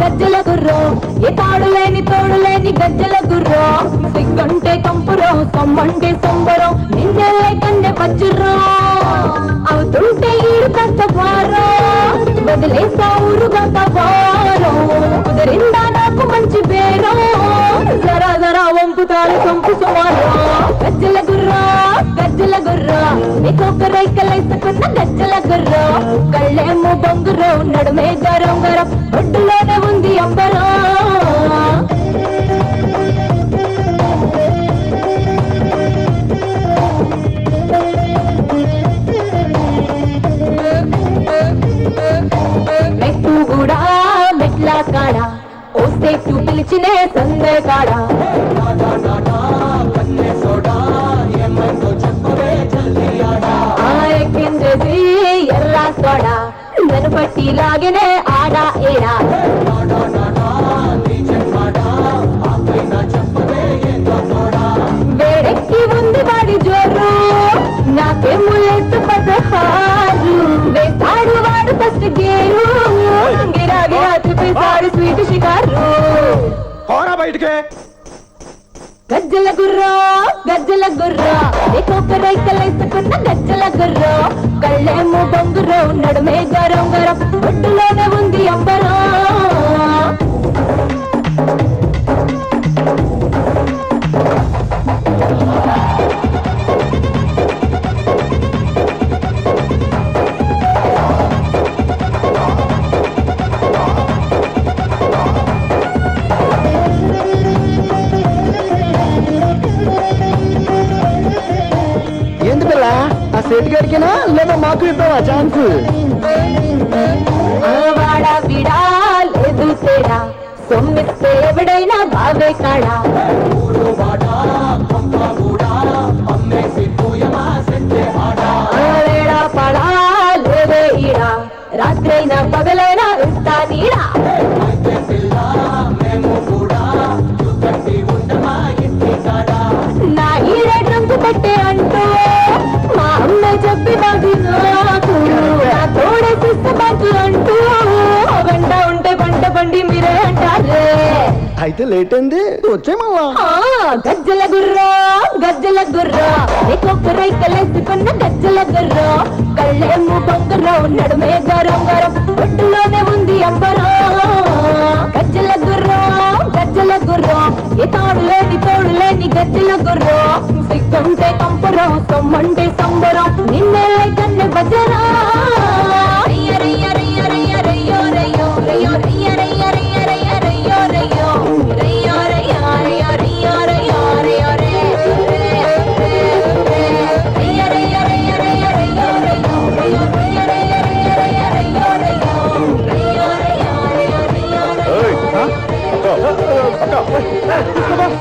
గజ్జల గుర్రో ఏ తాడు లేని తోడు లేని గజ్జల గుర్రో. సిగ్గంటే కంపురో సొమ్మంటే సొంబరో నిన్నెల్లే కండే పచ్చుర్రో. అవుతుంటే ఈడు కష్టపారో వదిలేసా ఊరుగా తవారో కుదిరిందా నాకు మంచి పేరో జరా జరా వంపుతారు కంపు సుమారు. గజ్జల గుర్ర గజ్జల గుర్ర నీకొక రైకలేసుకున్న గజ్జల గుర్ర. కళ్ళేమో బొంగురో నడుమే గరం గరం ఓ పిలిచినే సందే కాడ? ఆ ఎక్కించేసి ఎర్రా సోడ నన్ను పట్టి లాగినే ఆడా ఏడా? బయటికే. గజ్జల గుర్ర గజ్జల గుర్ర నీకొక రైకలేసుకున్న గజ్జల గుర్ర. కళ్ళేమో బొంగురో నడుమే గరం సేటు గడికినా లేదా మాకు ఇద్దామా? ఛాన్స్. వాడ విడా లేదు తేడా. సొమ్మిస్తే ఎవడైనా బావే కాడా? పడా లేదే ఈడా. రాత్రైనా పగలే అంటూ ఉంటే పంట పండి మీరే అంటారే. అయితే లేట్ అయింది. వచ్చే మళ్ళా. గజ్జల గుర్ర గజ్జల గుర్ర. నీకొక రైకలేసుకున్న గజ్జల గుర్ర. కళ్ళేమో బొంగరం నడుమే గరం గరం. ఒడ్డులోనే ఉంది అంబరం గజ్జల గుర్ర గజ్జల గుర్ర. ఏ తాడు లేని తోడు లేని గజ్జల గుర్ర. సిగ్గుంటే కంపరం సొమ్మంటే సంబరం. నిన్నే కన్నె బజరా.